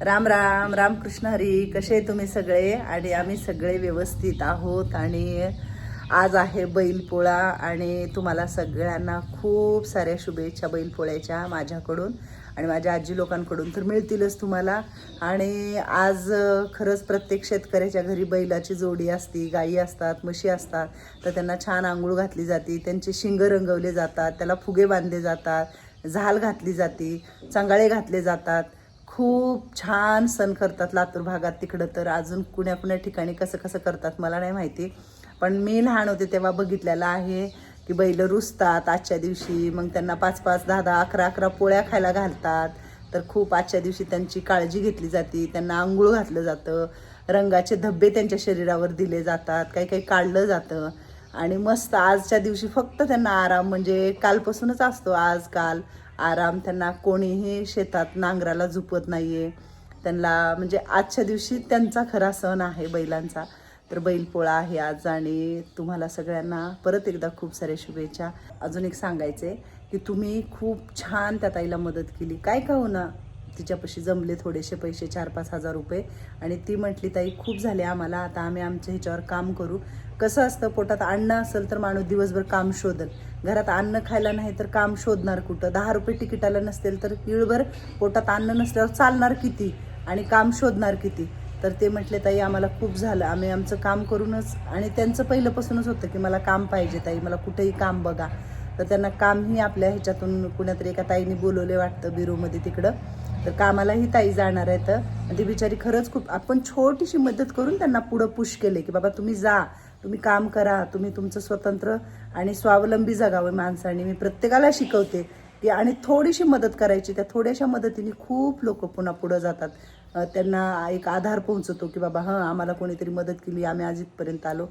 राम राम रामकृष्ण हरी कसे तुम्ही सगळे? आणि आम्ही सगळे व्यवस्थित आहोत आणि आज आहे बैलपोळा आणि तुम्हाला सगळ्यांना खूप साऱ्या शुभेच्छा बैलपोळ्याच्या माझ्याकडून आणि माझ्या आजी लोकांकडून तर मिळतीलच तुम्हाला. आणि आज खरंच प्रत्येक शेतकऱ्याच्या घरी बैलाची जोडी असती गायी असतात म्हशी असतात तर त्यांना छान आंघोळ घातली जाते त्यांचे शिंग रंगवले जातात त्याला फुगे बांधले जातात झाल घातली जाते चांगाळे घातले जातात. खूप छान सण करतात लातूर भागात तिकडं तर. अजून कुण्या कुण्या ठिकाणी कसं कसं करतात मला नाही माहिती. पण मी लहान होते तेव्हा बघितलेलं आहे की बैल रुसतात आजच्या दिवशी. मग त्यांना पाच पाच दहा दहा अकरा अकरा पोळ्या खायला घालतात. तर खूप आजच्या दिवशी त्यांची काळजी घेतली जाते. त्यांना आंघोळ घातलं जातं. रंगाचे धब्बे त्यांच्या शरीरावर दिले जातात. काही काही काढलं जातं. आणि मस्त आजच्या दिवशी फक्त त्यांना आराम म्हणजे कालपासूनच असतो आज काल. आराम त्यांना कोणीही शेतात नांगराला झुपत नाहीये. त्यांना म्हणजे आजच्या दिवशी त्यांचा खरा सण आहे बैलांचा. तर बैलपोळा आहे आज आणि तुम्हाला सगळ्यांना परत एकदा खूप साऱ्या शुभेच्छा. अजून एक सांगायचे की तुम्ही खूप छान त्या ताईला मदत केली. काय का होना तिच्यापाशी जमले थोडेसे पैसे चार पाच हजार रुपये. आणि ती म्हटली ताई खूप झाले आम्हाला. आता आम्ही आमच्या ह्याच्यावर काम करू. कसं असतं पोटात अन्न असेल तर माणूस दिवसभर काम शोधल. घरात अन्न खायला नाही तर काम शोधणार कुठं? दहा रुपये तिकिटाला नसतील तर किळभर पोटात अन्न नसल्यावर चालणार किती? आणि काम शोधणार किती? तर ते म्हटले ताई आम्हाला खूप झालं. आम्ही आमचं काम करूनच आणि त्यांचं पहिल्यापासूनच होतं की मला काम पाहिजे ताई. मला कुठेही काम बघा. तर त्यांना कामही आपल्या ह्याच्यातून कुण्यातरी एका ताईने बोलवले वाटतं बिरोमध्ये तिकडं. तर कामालाही ताई जाणार आहेत. आणि ती बिचारी खरंच खूप आपण छोटीशी मदत करून त्यांना पुढं पुश केले की बाबा तुम्ही जा. तुम्ही काम करा तुम्ही तुमचं स्वतंत्र आणि स्वावलंबी जगावं माणसाने. मी प्रत्येकाला शिकवते की आणि थोडीशी मदत करायची त्या थोड्याशा मदतीने खूप लोक पुन्हा पुढं जातात. त्यांना एक आधार पोहोचतो की बाबा हां आम्हाला कोणीतरी मदत केली आम्ही आज इथपर्यंत आलो.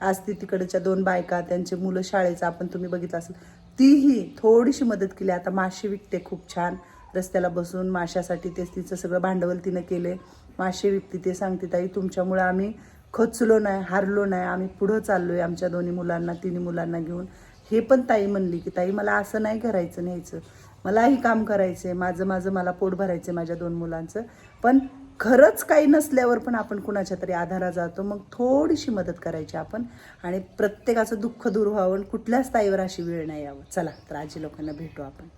आज ती तिकडच्या दोन बायका त्यांचे मुलं शाळेचं आपण तुम्ही बघितलं असेल तीही थोडीशी मदत केली. आता मासे विकते खूप छान. रस्त्याला बसून माशासाठी तेच तिचं सगळं भांडवल तिनं केले मासे विकते ते सांगते ताई तुमच्यामुळं आम्ही खचलो नाही हारलो नाही. आम्ही पुढं चाललोय आमच्या दोन्ही मुलांना तिन्ही मुलांना घेऊन. हे पण ताई म्हणली की ताई मला असं नाही करायचं न्यायचं. मलाही काम करायचंय. माझं माझं मला पोट भरायचंय माझ्या दोन मुलांचं. पण खरंच काही नसल्यावर पण आपण कुणाच्या तरी आधारा जातो. मग थोडीशी मदत करायची आपण. आणि प्रत्येकाचं दुःख दूर व्हावं आणि कुठल्याच ताईवर अशी वेळ नाही यावं. चला तर आजी लोकांना भेटू आपण.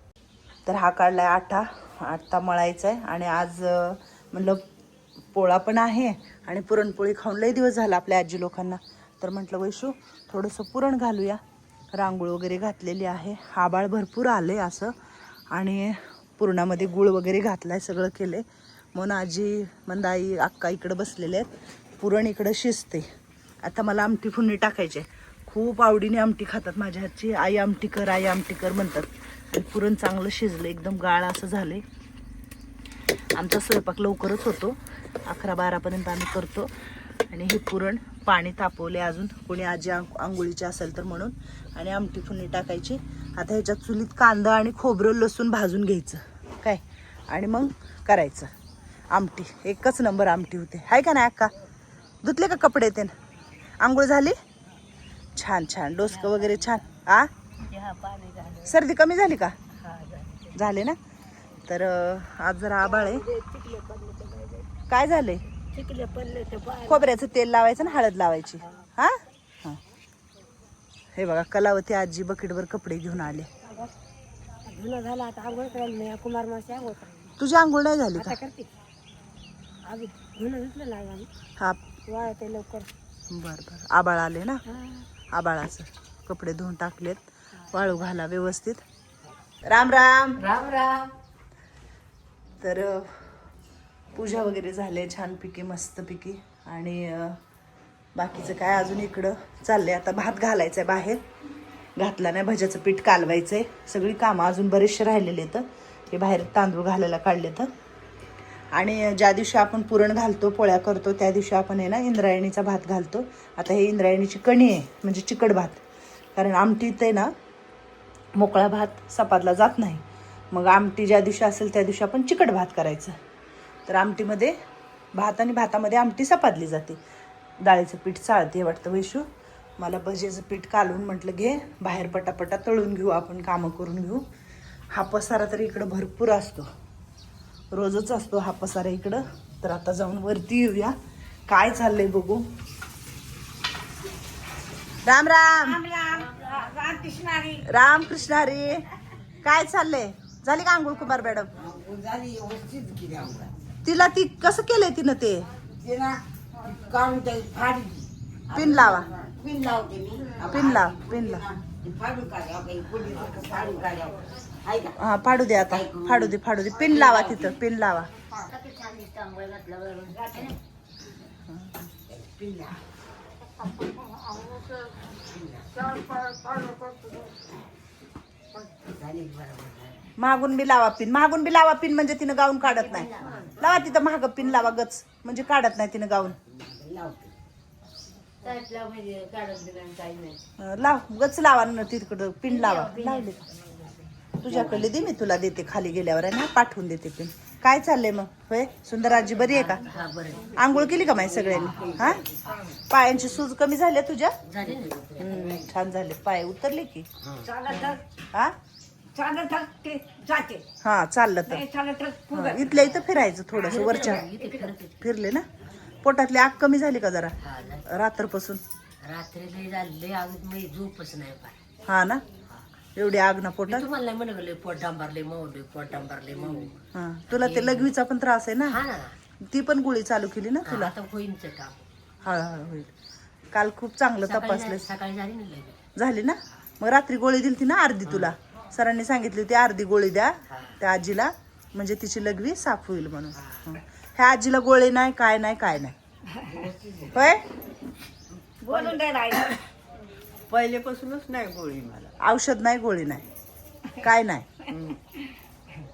तर हा काढला आहे आठा आटा मळायचा आहे आणि आज म्हणलं पोळा पण आहे आणि पुरणपोळी खाऊन लई दिवस झाला आपल्या आजी लोकांना. तर म्हटलं वैशू थोडंसं पुरण घालूया. रांगोळ वगैरे घातलेली आहे. आबाळ भरपूर आले असं. आणि पुरणामध्ये गुळ वगैरे घातलाय सगळं केलं आहे म्हणून आजी मंदाई अक्का इकडं बसलेले आहेत. पुरण इकडं शिजते आता मला आमटी फुंडी टाकायची आहे. खूप आवडीने आमटी खातात माझ्या हातची आई आमटी कर आई आमटी कर म्हणतात. आणि पुरण चांगलं शिजलं एकदम गाळ असं झाले आमचा स्वयंपाक लवकरच होतो. अकरा बारापर्यंत आम्ही करतो. आणि हे पुरण पाणी तापवले अजून. कोणी आजी आंघोळीची असेल तर म्हणून. आणि आमटी फुडणी टाकायची. आता ह्याच्यात चुलीत कांदा आणि खोबरं लसूण भाजून घ्यायचं. काय? आणि मग करायचं. आमटी. एकच नंबर आमटी होते. हाय का नाही अक्का? धुतले का कपडे ते आंघोळ झाली? छान छान. डोसकं वगैरे छान. आ? सर्दी कमी झाली का? झाले ना? तर आज जरा आबाळ आहे. काय झालंय? खोबऱ्याचं तेल लावायचं ना हळद लावायची. हा? हे. बघा कलावती आजी बकेटवर कपडे घेऊन आले. झालं आता नाही कुमार तुझी आंघोळ नाही झाली का? हा. वाळत आहे लवकर बर बर. आबाळ आले ना? हा. आबाळाचं कपडे धुवून टाकलेत. वाळू घाला व्यवस्थित. राम राम. राम राम. तर पूजा वगैरे झाले छानपैकी मस्तपैकी. आणि बाकीचं काय अजून इकडं चाललं आहे आता भात घालायचं आहे बाहेर. घातला नाही भज्याचं पीठ कालवायचं आहे सगळी कामं अजून बरेचसे राहिलेले आहेत. हे बाहेर तांदूळ घालायला काढले तर आणि ज्या दिवशी आपण पुरण घालतो पोळ्या करतो त्या दिवशी आपण आहे ना इंद्रायणीचा भात घालतो. आता हे इंद्रायणीची कणी आहे म्हणजे चिकट भात. कारण आमटीत आहे ना मोकळा भात सपादला जात नाही. मग आमटी ज्या दिवशी असेल त्या दिवशी आपण चिकट भात करायचं तर आमटीमध्ये भात आणि भातामध्ये आमटी सपादली जाते डाळीचं पीठ चाळते वाटतं वैशू मला भजेचं पीठ कालवून म्हटलं घे बाहेर पटापटा तळून घेऊ आपण कामं करून घेऊ हा पसारा तरी इकडं भरपूर असतो रोजच असतो हा पसारा इकडं तर आता जाऊन वरती येऊया काय चाललंय बघू राम राम राम कृष्ण हरी काय चाललंय झाली का आंघोळ कुमार मॅडम? झाली व्यवस्थित केली आम्हाला तिला ती कसं केलंय तिनं ते? ते ना काढून त्या फाडी पिन लावा. पिन लावते मी. पिन लाव पिन लाव. ती फाडून काढावं काही पोलीस फाडून काढावं. आहे का? हा फाडू दे आता. फाडू दे फाडू दे. पिन लावा तिथं पिन लावा. पिन लाव झाली. बरोबर मागून बी लावा पिन. मागून बी लावा पिन म्हणजे तिनं गाऊन काढत नाही. लावा तिथं महाग पिन लावा गच. म्हणजे काढत नाही तिनं गाऊन. लाव. गच लावा ना तिकडं. पिन लावा. लावले. तुझ्याकडले दे मी तुला देते. खाली गेल्यावर आहे ना पाठवून देते पिन. काय चाललंय मग? होय? सुंदराजी बरी आहे का? आंघोळ केली का माही सगळ्यांनी? हा? पायांची सूज कमी झाल्या तुझ्या? छान झाले. पाय उतरले की. हा? चालत ते जाते. हा चाललं तर. चालत हा, इथल्या इथं फिरायचं थोडस वरच्या. फिरले ना? पोटातली आग कमी झाली का जरा? रात्रपासून? रात्री लई झाली लई आग मी झोपच नाही पाय हा ना? एवढी आग ना मी पोटात तुम्हाला नाही म्हणलं पोट डांबरले मऊ लई पोट डांबरले मऊ. हा तुला ते लघवीचा पण त्रास आहे ना? हा ना. ती पण गोळी चालू केली ना तुला? आता होईनच काम. हळूहळू होईल. काल खूप चांगलं सकाळी तपासलं झाली- सकाळी झाली ना लई झाली ना? मग रात्री गोळी दिली ना अर्धी तुला? सरांनी सांगितली होती अर्धी गोळी द्या त्या आजीला म्हणजे तिची लघवी साफ होईल म्हणून. हं. ह्या आजीला गोळी नाही काय नाही काय नाही. होय? बोलून राहिलं. पहिलेपासूनच नाही गोळी मला. औषध नाही गोळी नाही. काय नाही.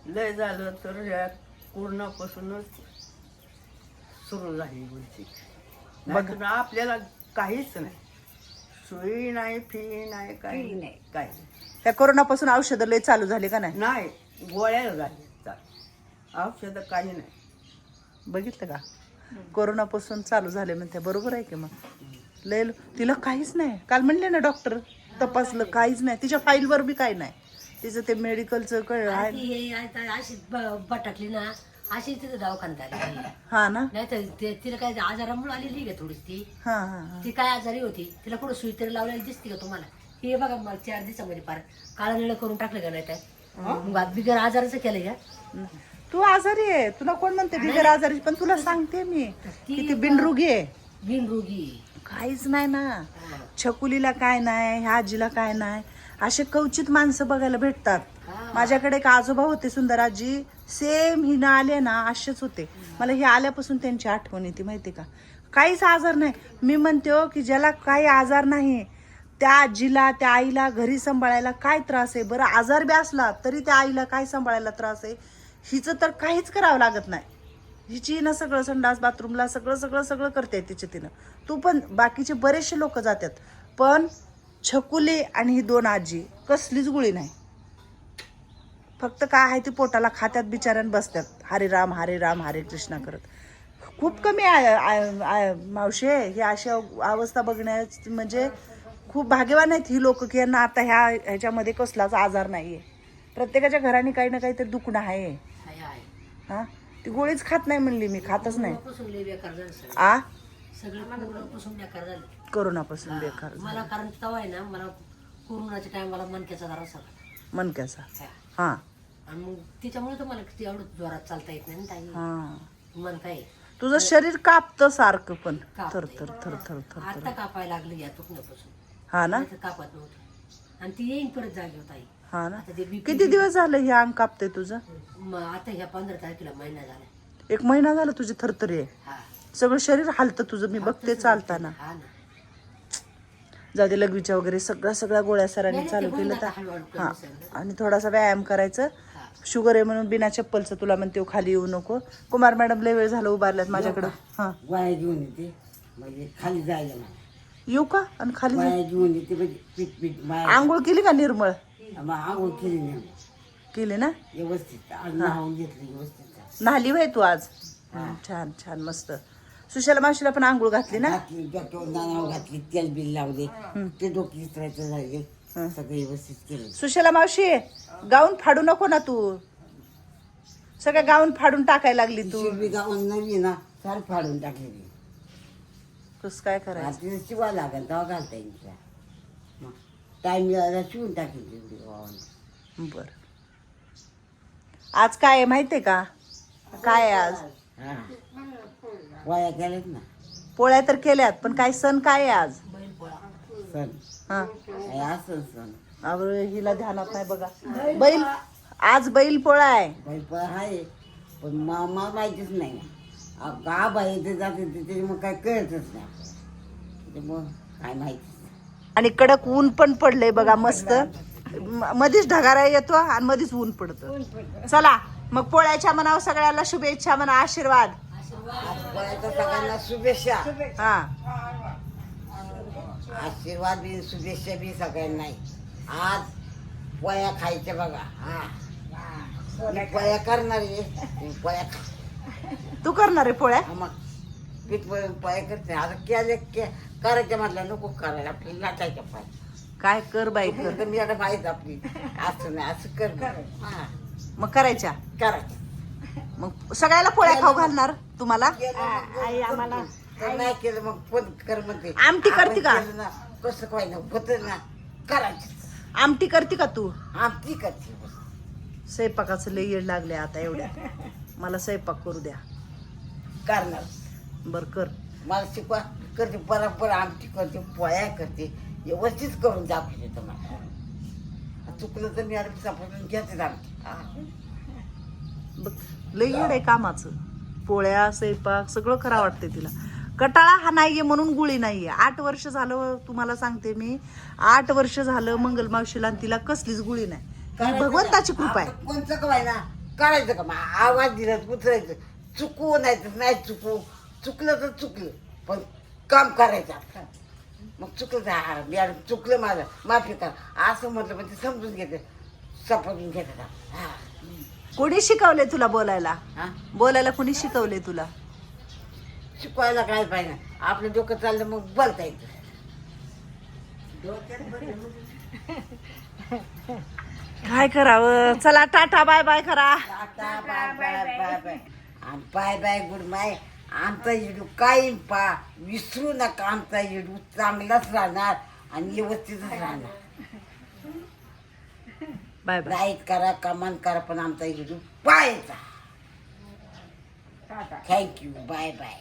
लय झालं तर या पूर्णापासूनच सुरू झाली गोळी नाहीतर आपल्याला काहीच नाही. सुई नाही फी नाही काही नाही. काही नाही. त्या कोरोनापासून औषधं लय चालू झाली का नाही? नाही गोळ्या झाल्या औषध काही नाही. बघितलं का? कोरोनापासून चालू झाले म्हणते. बरोबर आहे की मग? लय तिला काहीच नाही. काल म्हणले ना डॉक्टर तपासलं काहीच नाही. तिच्या फाईलवर बी काही नाही. तिचं ते मेडिकलचं कळ आहे. ती हे आता अशी ब- बटकली ना अशी तिथं दवाखान्यात आली. हा ना? नाही तर ते- तिला काय आजारामुळे आलेली का थोडी ती? हा हा हा. ती काय आजारी होती? तिला कुठं सुई तरी लावलेली दिसते का तुम्हाला? हे बघा मला चार दिवसामध्ये फार काळा निळं करून टाकलं का नाही काय बिगर आजाराचं केलं का? तू आजारी आहे. तुला कोण म्हणते बिगर आजारी? पण तुला सांगते मी किती बिनरुगी आहे. बिनरोगी. काहीच नाही ना. छकुलीला काय नाही ह्या आजीला काय नाही. असे कवचित माणसं बघायला भेटतात. माझ्याकडे एक आजोबा होते सुंदर आजी सेम हिनं आले ना असेच होते. मला हे आल्यापासून त्यांची आठवण येते माहिती का? काहीच आजार नाही. मी म्हणते हो की ज्याला काही आजार नाही त्या आजीला त्या आईला घरी सांभाळायला काय त्रास आहे? बरं आजार बी असला तरी त्या आईला काय सांभाळायला त्रास आहे? हिचं तर काहीच करावं लागत नाही. हिची ना सगळं संडास बाथरूमला सगळं सगळं सगळं करते तिच्या तिनं. तू पण बाकीचे बरेचसे लोक जातात. पण छकुली आणि ही दोन आजी कसलीच गुळी नाही. फक्त काय आहे ते पोटाला खात्यात बिचाऱ्यान बसतात. हरे राम हरे राम हरे कृष्णा करत. खूप कमी आहे आहे- आहे- मावशे ही अशी अवस्था बघण्याची म्हणजे खूप भाग्यवान आहेत ही लोक की यांना आता ह्या ह्याच्यामध्ये कसलाच आजार नाहीये. प्रत्येकाच्या घराने काही ना काहीतरी दुखणं आहे. हा? ती गोळीच खात नाही म्हणली मी खातच नाही. आ? कोरोनापासून बेकार मला कारण तवा आहे ना मला कोरोनाच्या टाइम मला मनक्याचा जरा झाला मनक्याचा हा. आणि मग त्याच्यामुळे तर मला किती एवढं जोरात चालता येत नाही ना ताई. हा. मन काय? तुझं शरीर कापतं सारखं पण. थर थर थर थर थर. आता कापायला लागली या तुकण्यापासून. हा ना? नाहीतर कापत नव्हतं. आणि ती येईन परत जागी होता आई हा ना? आता ते BP किती दिवस झालं हे अंग कापते तुझं? आता ह्या पंधरा तारखेला महिना झाला. एक महिना झाला तुझी थरथरी आहे. हा. सगळं शरीर हालतं तुझं मी बघते चालताना. हा ना. जाऊ दे लघवीच्या वगैरे सगळ्या सगळ्या गोळ्या सरांनी नाही, चालू ते केलं होईल तर. आता हळूहळू कमी हा सगळं. आणि थोडासा व्यायाम करायचं. शुगर आहे म्हणून बिना चप्पलचं तुला म्हणते हो, खाली येऊ नको. कुमार मॅडम लय वेळ झालं उभारल्यात माझ्याकडं. हा. वाया घेऊन येते. म्हणजे खाली जायला येऊ का? आणि खाली घेऊन येते म्हणजे पीठ पीठ माया आंघोळ केली का निर्मळ? मग आंघोळ केली नाही केली ना? व्यवस्थित. आज नाहून घेतली व्यवस्थित. नाहली वय तू आज? हं, छान छान मस्त. सुशाला मावशीला पण आंघोळ घातली ना? घातली नाव घातली तेल बिल लावले. ते डोके विसरायचं झाले. सगळं व्यवस्थित केलं. सुशाला मावशी गाऊन फाडू नको ना तू. सगळं गाऊन फाडून टाकायला लागली तू. शिरबी गाऊन नवी ना सार फाडून टाकलेली. कस काय करायचं? रात्री शिवा लागेल तेव्हा घालता येईल तिला मग टाईम मिळाला शिवून टाकेल तेवढी बर. आज काय आहे माहितीये का? काय आहे आज? हा. वया केल्यात ना. पोळ्या तर केल्यात पण काय सण काय आहे आज? सण. हा. काय असं सण? अहो, हिला ध्यानात नाही बघा. बैल आज बैल पोळा आहे. बैल आहे पण मा माहितीच नाही. ना का बाई ते जाते ते त्याच्यामुळे मग काय कळतच नाही. त्याच्यामुळं काय माहितीच नाही आणि कडक ऊन पण पडलंय बघा मस्त. म- मधीच ढगारा येतो आणि मधीच ऊन पडतं. चला मग पोळ्याच्या मनावर सगळ्याला शुभेच्छा म्हणा आशीर्वाद. सगळ्यांना शुभेच्छा. हा. आशीर्वाद बी शुभेच्छा बी सगळ्यांना. आज पोया खायच्या बघा. हा. मी पोया करणार आहे. मी पोया खा तू करणार आहे पोळ्या? मग. पीठ पोया करते. आता केले के करायच्या म्हटलं नको करायला. आपली लाटायच्या पाय. काय कर बाई कर. तर मी आता माहीत आपली असं नाही असं कर. हा. मग करायच्या? करायचं. मग सगळ्याला पोळ्या खाऊ घालणार तुम्हाला? आई आम्हाला तर नाही केलं मग पण कर म्हणते. आमटी करते का? आपण केलं ना, कसं काय ना होत ना करायचं. आमटी करते का तू? आमटी करते. बस. स्वयंपाकाचं लय येड लागले आता एवढ्या. मला स्वयंपाक करू द्या. करणार. बर कर. मला शिकवा करते बरोबर आमटी करते पोळ्या करते व्यवस्थित करून दाखवते तुम्हाला चुकलं तर मी आता सापडून घेते हा. बघ लय येड आहे कामाचं. पोळ्या स्वयंपाक सगळं करा वाटते तिला. कटाळा हा नाहीये म्हणून गुळी नाहीये. आठ वर्ष झालं तुम्हाला सांगते मी आठ वर्ष झालं मंगल मावशीला आणि तिला कसलीच गुळी नाही. भगवंताची. कृपा आहे. कोणचं काय ना करायचं का? मग आवाज दिला तर उतरायचं चुकू नाही तर नाही चुकू. चुकलं तर चुकलं पण काम करायचं आपलं मग चुकलं तर हा मॅडम चुकलं माझं माफी करा. असं म्हटलं पण ते समजून घेते सपाटून घेतात हा. कोणी शिकवले तुला बोलायला? हा? बोलायला कोणी शिकवले तुला? शिकवायला काय पाहिजे? आपलं डोकं चाललं मग बोलता येतं. काय करावं? चला टाटा बाय बाय करा. Tata bye bye bye bye आणि बाय बाय गुड बाय आमचा येडू कायम पा विसरू नका आमचा येडू चांगलाच राहणार आणि व्यवस्थितच राहणार. Bye bye. लाइट करा कमान करा पण आमचा येडू पाहायचा. Thank you bye bye